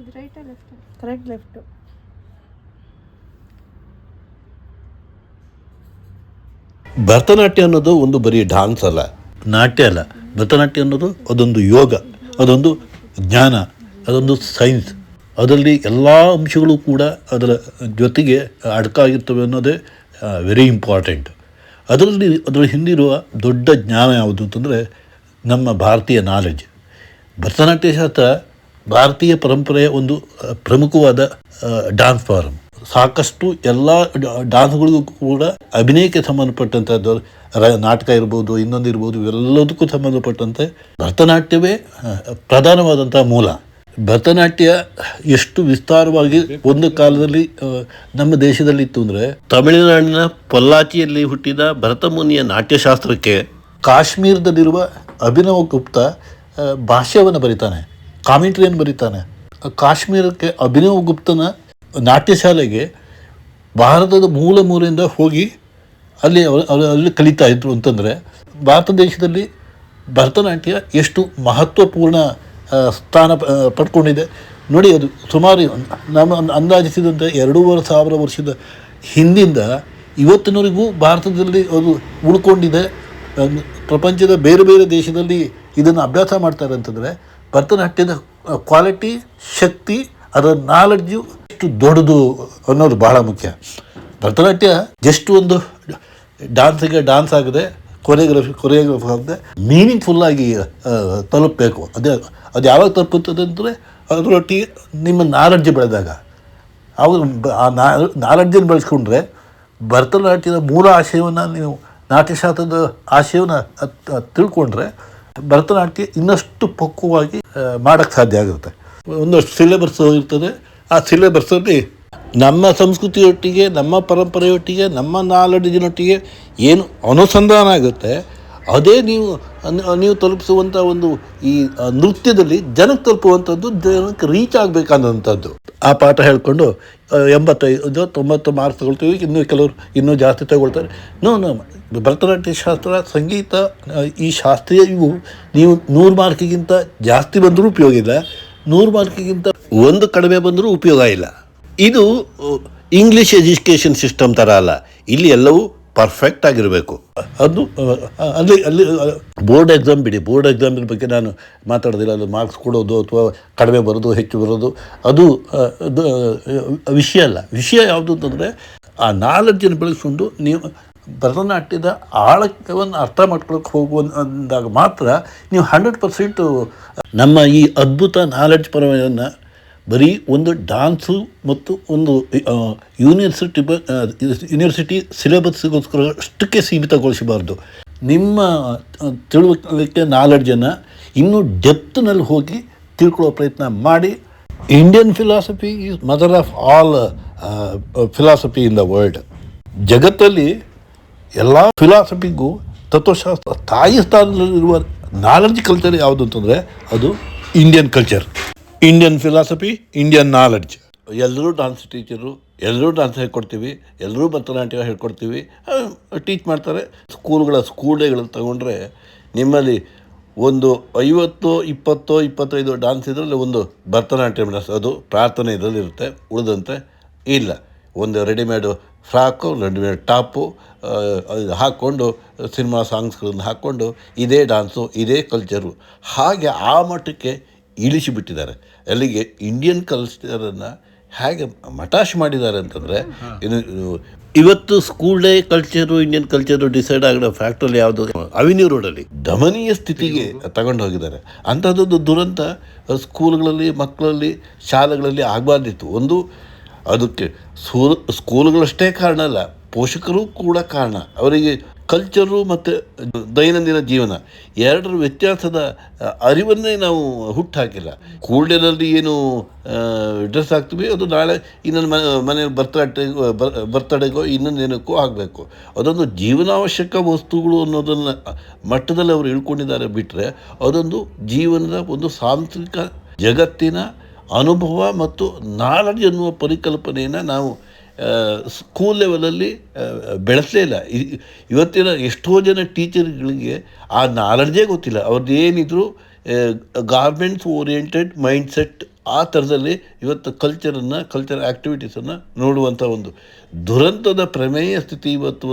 ಇದು ರೈಟಾ left correct left Bharatanatyam ಅನ್ನೋದು ಒಂದು ಬರೀ ಡಾನ್ಸ್ ಅಲ್ಲ. ನಾಟ್ಯ ಅಲ್ಲ. ಭರತನಾಟ್ಯ ಅನ್ನೋದು ಅದೊಂದು ಯೋಗ ಅದೊಂದು ಜ್ಞಾನ ಅದೊಂದು ಸೈನ್ಸ್ ಅದರಲ್ಲಿ ಎಲ್ಲ ಅಂಶಗಳು ಕೂಡ ಅದರ ಜೊತೆಗೆ ಅಡಕಾಗಿರ್ತವೆ ಅನ್ನೋದೇ ವೆರಿ ಇಂಪಾರ್ಟೆಂಟ್ ಅದರಲ್ಲಿ ಅದರ ಹಿಂದಿರುವ ದೊಡ್ಡ ಜ್ಞಾನ ಯಾವುದು ಅಂತಂದರೆ ನಮ್ಮ ಭಾರತೀಯ ನಾಲೆಡ್ಜ್ ಭರತನಾಟ್ಯ ಶಾಸ್ತ್ರ ಭಾರತೀಯ ಪರಂಪರೆಯ ಒಂದು ಪ್ರಮುಖವಾದ ಡಾನ್ಸ್ ಫಾರಂ ಸಾಕಷ್ಟು ಎಲ್ಲ ಡಾನ್ಸ್ಗಳಿಗೂ ಕೂಡ ಅಭಿನಯಕ್ಕೆ ಸಂಬಂಧಪಟ್ಟಂಥದ್ದು ನಾಟಕ ಇರ್ಬೋದು, ಇನ್ನೊಂದು ಇರ್ಬೋದು, ಇವೆಲ್ಲದಕ್ಕೂ ಸಂಬಂಧಪಟ್ಟಂತೆ ಭರತನಾಟ್ಯವೇ ಪ್ರಧಾನವಾದಂಥ ಮೂಲ. ಭರತನಾಟ್ಯ ಎಷ್ಟು ವಿಸ್ತಾರವಾಗಿ ಒಂದು ಕಾಲದಲ್ಲಿ ನಮ್ಮ ದೇಶದಲ್ಲಿ ಇತ್ತು ಅಂದರೆ, ತಮಿಳುನಾಡಿನ ಪೊಲ್ಲಾಚಿಯಲ್ಲಿ ಹುಟ್ಟಿದ ಭರತಮುನಿಯ ನಾಟ್ಯಶಾಸ್ತ್ರಕ್ಕೆ ಕಾಶ್ಮೀರದಲ್ಲಿರುವ ಅಭಿನವ ಗುಪ್ತ ಭಾಷ್ಯವನ್ನು ಬರೀತಾನೆ. ಕಾಮೆಂಟ್ರಿಯನ್ನು ಬರೀತಾನೆ? ಕಾಶ್ಮೀರಕ್ಕೆ ಅಭಿನವ್ ಗುಪ್ತನ ನಾಟ್ಯಶಾಲೆಗೆ ಭಾರತದ ಮೂಲ ಮೂಲೆಯಿಂದ ಹೋಗಿ ಅಲ್ಲಿ ಅಲ್ಲಿ ಕಲಿತಾ ಇದ್ರು ಅಂತಂದರೆ ಭಾರತ ದೇಶದಲ್ಲಿ ಭರತನಾಟ್ಯ ಎಷ್ಟು ಮಹತ್ವಪೂರ್ಣ ಸ್ಥಾನ ಪಡ್ಕೊಂಡಿದೆ. ನೋಡಿ, ಅದು ಸುಮಾರು ನಮ್ಮ ಅಂದ್- ಅಂದಾಜಿಸಿದಂತೆ ಎರಡೂವರೆ ಸಾವಿರ ವರ್ಷದ ಹಿಂದಿಂದ ಇವತ್ತಿನವರೆಗೂ ಭಾರತದಲ್ಲಿ ಅದು ಉಳ್ಕೊಂಡಿದೆ. ಪ್ರಪಂಚದ ಬೇರೆ ಬೇರೆ ದೇಶದಲ್ಲಿ ಇದನ್ನು ಅಭ್ಯಾಸ ಮಾಡ್ತಾರೆ ಅಂತಂದರೆ ಭರತನಾಟ್ಯದ ಕ್ವಾಲಿಟಿ ಶಕ್ತಿ, ಅದರ ನಾಲೆಡ್ಜು ಎಷ್ಟು ದೊಡ್ಡದು ಅನ್ನೋದು ಬಹಳ ಮುಖ್ಯ. ಭರತನಾಟ್ಯ ಜಸ್ಟ್ ಒಂದು ಡಾನ್ಸಿಗೆ ಡಾನ್ಸ್ ಆಗದೆ ಕೊರಿಯೋಗ್ರಫಿ ಕೊರಿಯೋಗ್ರಫಿ ಆಗದೆ ಮೀನಿಂಗ್ಫುಲ್ಲಾಗಿ ತಲುಪಬೇಕು. ಅದೇ, ಅದು ಯಾವಾಗ ತಲುಪುತ್ತದೆ ಅಂದರೆ, ಅದರೊಟ್ಟಿಗೆ ನಿಮ್ಮ ನಾಲೆಡ್ಜ್ ಬೆಳೆದಾಗ. ಅವಾಗ ಆ ನಾಲೆಡ್ಜನ್ನು ಬೆಳೆಸ್ಕೊಂಡ್ರೆ ಭರತನಾಟ್ಯದ ಮೂಲ ಆಶಯವನ್ನು ನೀವು ನಾಟ್ಯಶಾಸ್ತ್ರದ ಆಶಯವನ್ನು ತಿಳ್ಕೊಂಡ್ರೆ ಭರತನಾಟ್ಯ ಇನ್ನಷ್ಟು ಪಕ್ವವಾಗಿ ಮಾಡೋಕ್ಕೆ ಸಾಧ್ಯ ಆಗುತ್ತೆ ಒಂದಷ್ಟು ಸಿಲೆಬಸ್ ಇರ್ತದೆ. ಆ ಸಿಲೆಬಸ್ಸಲ್ಲಿ ನಮ್ಮ ಸಂಸ್ಕೃತಿಯೊಟ್ಟಿಗೆ, ನಮ್ಮ ಪರಂಪರೆಯೊಟ್ಟಿಗೆ, ನಮ್ಮ ನಾಲೆಡ್ಜಿನೊಟ್ಟಿಗೆ ಏನು ಅನುಸಂಧಾನ ಆಗುತ್ತೆ, ಅದೇ ನೀವು ನೀವು ತಲುಪಿಸುವಂಥ ಒಂದು ಈ ನೃತ್ಯದಲ್ಲಿ ಜನಕ್ಕೆ ತಲುಪುವಂಥದ್ದು ಜನಕ್ಕೆ ರೀಚ್ ಆಗಬೇಕಾದಂಥದ್ದು ಆ ಪಾಠ ಹೇಳ್ಕೊಂಡು ಎಂಬತ್ತೈದು, ತೊಂಬತ್ತು ಮಾರ್ಕ್ಸ್ ತಗೊಳ್ತೀವಿ. ಇನ್ನೂ ಕೆಲವರು ಇನ್ನೂ ಜಾಸ್ತಿ ತಗೊಳ್ತಾರೆ. ನೋ ನೋ ಭರತನಾಟ್ಯ ಶಾಸ್ತ್ರ, ಸಂಗೀತ ಈ ಶಾಸ್ತ್ರೀಯ ಇವು ನೀವು ನೂರು ಮಾರ್ಕಿಗಿಂತ ಜಾಸ್ತಿ ಬಂದರೂ ಉಪಯೋಗ ಇಲ್ಲ. ನೂರು ಮಾರ್ಕಿಗಿಂತ ಒಂದು ಕಡಿಮೆ ಬಂದರೂ ಉಪಯೋಗ ಇಲ್ಲ. ಇದು ಇಂಗ್ಲೀಷ್ ಎಜುಕೇಷನ್ ಸಿಸ್ಟಮ್ ಥರ ಅಲ್ಲ. ಇಲ್ಲಿ ಎಲ್ಲವೂ ಪರ್ಫೆಕ್ಟ್ ಆಗಿರಬೇಕು. ಅದು ಅಲ್ಲಿ ಅಲ್ಲಿ ಬೋರ್ಡ್ ಎಕ್ಸಾಮ್ ಬಿಡಿ. ಬೋರ್ಡ್ ಎಕ್ಸಾಮಿನ ಬಗ್ಗೆ ನಾನು ಮಾತಾಡೋದಿಲ್ಲ. ಅದು ಮಾರ್ಕ್ಸ್ ಕೊಡೋದು ಅಥವಾ ಕಡಿಮೆ ಬರೋದು, ಹೆಚ್ಚು ಬರೋದು, ಅದು ವಿಷಯ ಅಲ್ಲ. ವಿಷಯ ಯಾವುದು ಅಂತಂದರೆ, ಆ ನಾಲೆಡ್ಜನ್ನು ಬೆಳೆಸ್ಕೊಂಡು ನೀವು ಭರತನಾಟ್ಯದ ಆಳವನ್ನು ಅರ್ಥ ಮಾಡ್ಕೊಳಕ್ಕೆ ಹೋಗುವಂದಾಗ ಮಾತ್ರ ನೀವು ಹಂಡ್ರೆಡ್ ಪರ್ಸೆಂಟು ನಮ್ಮ ಈ ಅದ್ಭುತ ನಾಲೆಡ್ಜ್ ಪರವನ್ನು ಬರೀ ಒಂದು ಡಾನ್ಸು ಮತ್ತು ಒಂದು ಯೂನಿವರ್ಸಿಟಿ ಯೂನಿವರ್ಸಿಟಿ ಸಿಲೆಬಸ್ಗೋಸ್ಕರ ಅಷ್ಟಕ್ಕೆ ಸೀಮಿತಗೊಳಿಸಬಾರ್ದು. ನಿಮ್ಮ ತಿಳುವಳಿಕೆ ನಾಲೆಡ್ಜನ್ನು ಇನ್ನೂ ಡೆಪ್ತ್ನಲ್ಲಿ ಹೋಗಿ ತಿಳ್ಕೊಳ್ಳೋ ಪ್ರಯತ್ನ ಮಾಡಿ. Indian philosophy is mother of all philosophy in the world ಜಗತ್ತಲ್ಲಿ ಎಲ್ಲ ಫಿಲಾಸಫಿಗೂ ತತ್ವಶಾಸ್ತ್ರ ತಾಯಿ ಸ್ಥಾನದಲ್ಲಿರುವ ನಾಲೆಡ್ಜ್ ಕಲ್ಚರ್ ಯಾವುದು ಅಂತಂದರೆ ಅದು Indian culture Indian philosophy Indian knowledge ಎಲ್ಲರೂ ಡಾನ್ಸ್ ಟೀಚರು ಎಲ್ಲರೂ ಡಾನ್ಸ್ ಹೇಳ್ಕೊಡ್ತೀವಿ, ಎಲ್ಲರೂ ಭರತನಾಟ್ಯ ಹೇಳ್ಕೊಡ್ತೀವಿ ಟೀಚ್ ಮಾಡ್ತಾರೆ. ಸ್ಕೂಲ್ಗಳ ಸ್ಕೂಲ್ ಡೇಗಳನ್ನು ತಗೊಂಡ್ರೆ ನಿಮ್ಮಲ್ಲಿ ಒಂದು ಐವತ್ತು, ಇಪ್ಪತ್ತು, ಇಪ್ಪತ್ತೈದು ಡಾನ್ಸ್ ಇದರಲ್ಲಿ ಒಂದು ಭರತನಾಟ್ಯ ಅದು ಪ್ರಾರ್ಥನೆ ಇದರಲ್ಲಿ ಇರುತ್ತೆ, ಉಳಿದಂತೆ ಇಲ್ಲ. ಒಂದು ರೆಡಿಮೇಡು ಫ್ರಾಕು ರೆಡಿಮೇಡ್ ಟಾಪು ಹಾಕ್ಕೊಂಡು ಸಿನಿಮಾ ಸಾಂಗ್ಸ್ಗಳನ್ನು ಹಾಕ್ಕೊಂಡು ಇದೇ ಡಾನ್ಸು ಇದೇ ಕಲ್ಚರು ಹಾಗೆ ಆ ಮಟ್ಟಕ್ಕೆ ಇಳಿಸಿಬಿಟ್ಟಿದ್ದಾರೆ ಅಲ್ಲಿಗೆ ಇಂಡಿಯನ್ ಕಲ್ಚರನ್ನು ಹೇಗೆ ಮಟಾಶ್ ಮಾಡಿದ್ದಾರೆ ಅಂತಂದರೆ, ಇದು- ಇವತ್ತು school day culture Indian culture decide ಆಗಿರೋ ಫ್ಯಾಕ್ಟ್ರಲ್ಲಿ ಯಾವುದು? ಅವಿನ್ಯೂ ರೋಡಲ್ಲಿ ದಮನೀಯ ಸ್ಥಿತಿಗೆ ತಗೊಂಡು ಹೋಗಿದ್ದಾರೆ. ಅಂಥದ್ದೊಂದು ದುರಂತ ಸ್ಕೂಲ್ಗಳಲ್ಲಿ ಮಕ್ಕಳಲ್ಲಿ, ಶಾಲೆಗಳಲ್ಲಿ ಆಗಬಾರ್ದಿತ್ತು. ಒಂದು, ಅದಕ್ಕೆ ಸ್ಕೂಲ್ಗಳಷ್ಟೇ ಕಾರಣ ಅಲ್ಲ, ಪೋಷಕರು ಕೂಡ ಕಾರಣ. ಅವರಿಗೆ ಕಲ್ಚರು ಮತ್ತು ದೈನಂದಿನ ಜೀವನ, ಎರಡರ ವ್ಯತ್ಯಾಸದ ಅರಿವನ್ನೇ ನಾವು ಹುಟ್ಟಾಕಿಲ್ಲ. ಕೂಡಲಲ್ಲಿ ಏನು ಡ್ರೆಸ್ ಹಾಕ್ತೀವಿ, ಅದು ನಾಳೆ ಇನ್ನೊಂದು ಮನೆ, ಮನೆಯಲ್ಲಿ ಬರ್ತಡೇ ಬರ್ತಡೆಗೋ ಇನ್ನೊಂದು ಏನಕ್ಕೋ ಆಗಬೇಕು. ಅದೊಂದು ಜೀವನಾವಶ್ಯಕ ವಸ್ತುಗಳು ಅನ್ನೋದನ್ನು ಮಟ್ಟದಲ್ಲಿ ಅವರು ಇಳ್ಕೊಂಡಿದ್ದಾರೆ ಬಿಟ್ಟರೆ ಅದೊಂದು ಜೀವನದ ಒಂದು ಸಾಂಸ್ಕೃತಿಕ ಜಗತ್ತಿನ ಅನುಭವ ಮತ್ತು ನಾಲೆಡ್ಜ್ ಅನ್ನುವ ಪರಿಕಲ್ಪನೆಯನ್ನು ನಾವು ಸ್ಕೂಲ್ ಲೆವೆಲಲ್ಲಿ ಬೆಳೆಸಲೇ ಇಲ್ಲ. ಇವತ್ತಿನ ಎಷ್ಟೋ ಜನ ಟೀಚರ್ಗಳಿಗೆ ಆ ನಾಲೆಡ್ಜೇ ಗೊತ್ತಿಲ್ಲ. ಅವ್ರದ್ದು ಏನಿದ್ರು ಗಾರ್ಮೆಂಟ್ಸ್ ಓರಿಯೆಂಟೆಡ್ ಮೈಂಡ್ಸೆಟ್ ಆ ಥರದಲ್ಲಿ ಇವತ್ತು ಕಲ್ಚರನ್ನು ಕಲ್ಚರ್ ಆ್ಯಕ್ಟಿವಿಟೀಸನ್ನು ನೋಡುವಂಥ ಒಂದು ದುರಂತದ ಪ್ರಮೇಯ ಸ್ಥಿತಿ ಇವತ್ತು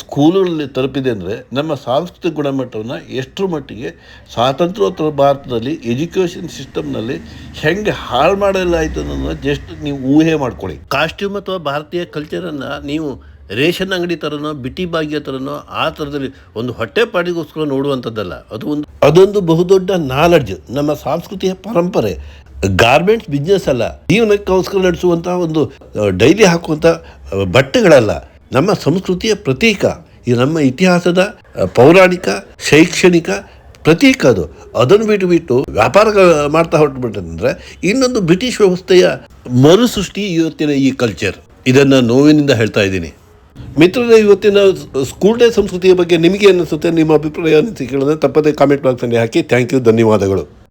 ಸ್ಕೂಲುಗಳಲ್ಲಿ ತಲುಪಿದೆ ಅಂದರೆ ನಮ್ಮ ಸಾಂಸ್ಕೃತಿಕ ಗುಣಮಟ್ಟವನ್ನು ಎಷ್ಟರ ಮಟ್ಟಿಗೆ ಸ್ವಾತಂತ್ರ್ಯೋತ್ತರ ಭಾರತದಲ್ಲಿ ಎಜುಕೇಷನ್ ಸಿಸ್ಟಮ್ನಲ್ಲಿ ಹೆಂಗೆ ಹಾಳು ಮಾಡಲಾಯಿತು ಅನ್ನೋದನ್ನ ಜಸ್ಟ್ ನೀವು ಊಹೆ ಮಾಡ್ಕೊಳ್ಳಿ. ಕಾಸ್ಟ್ಯೂಮ್ ಅಥವಾ ಭಾರತೀಯ ಕಲ್ಚರನ್ನು ನೀವು ರೇಷನ್ ಅಂಗಡಿ ಥರನೋ ಬಿಟಿ ಭಾಗ್ಯ ಥರನೋ ಆ ಥರದಲ್ಲಿ ಒಂದು ಹೊಟ್ಟೆ ಪಾಡಿಗೋಸ್ಕರ ನೋಡುವಂಥದ್ದಲ್ಲ. ಅದು ಒಂದು ಅದೊಂದು ಬಹುದೊಡ್ಡ ನಾಲೆಡ್ಜ್ ನಮ್ಮ ಸಾಂಸ್ಕೃತಿಕ ಪರಂಪರೆ ಗಾರ್ಮೆಂಟ್ಸ್ ಬಿಸ್ನೆಸ್ ಅಲ್ಲ. ಜೀವನಕ್ಕೋಸ್ಕರ ನಡೆಸುವಂತಹ ಒಂದು ಡೈಲಿ ಹಾಕುವಂಥ ಬಟ್ಟೆಗಳಲ್ಲ. ನಮ್ಮ ಸಂಸ್ಕೃತಿಯ ಪ್ರತೀಕ. ಇದು ನಮ್ಮ ಇತಿಹಾಸದ ಪೌರಾಣಿಕ, ಶೈಕ್ಷಣಿಕ ಪ್ರತೀಕ ಅದು. ಅದನ್ನು ಬಿಟ್ಟು ಬಿಟ್ಟು ವ್ಯಾಪಾರ ಮಾಡ್ತಾ ಹೊರಟುಬಿಟ್ಟಂದ್ರೆ ಇನ್ನೊಂದು ಬ್ರಿಟಿಷ್ ವ್ಯವಸ್ಥೆಯ ಮರುಸೃಷ್ಟಿ ಇವತ್ತಿನ ಈ ಕಲ್ಚರ್ ಇದನ್ನು ನೋವಿನಿಂದ ಹೇಳ್ತಾ ಇದ್ದೀನಿ. ಮಿತ್ರರ, ಇವತ್ತಿನ ಸ್ಕೂಲ್ ಡೇ ಸಂಸ್ಕೃತಿಯ ಬಗ್ಗೆ ನಿಮಗೆ ಅನಿಸುತ್ತೆ, ನಿಮ್ಮ ಅಭಿಪ್ರಾಯ ಅನಿಸಿಕೆಗಳನ್ನು ತಪ್ಪದೇ ಕಾಮೆಂಟ್ ಬಾಕ್ಸಲ್ಲಿ ಹಾಕಿ. ಥ್ಯಾಂಕ್ ಯು ಧನ್ಯವಾದಗಳು.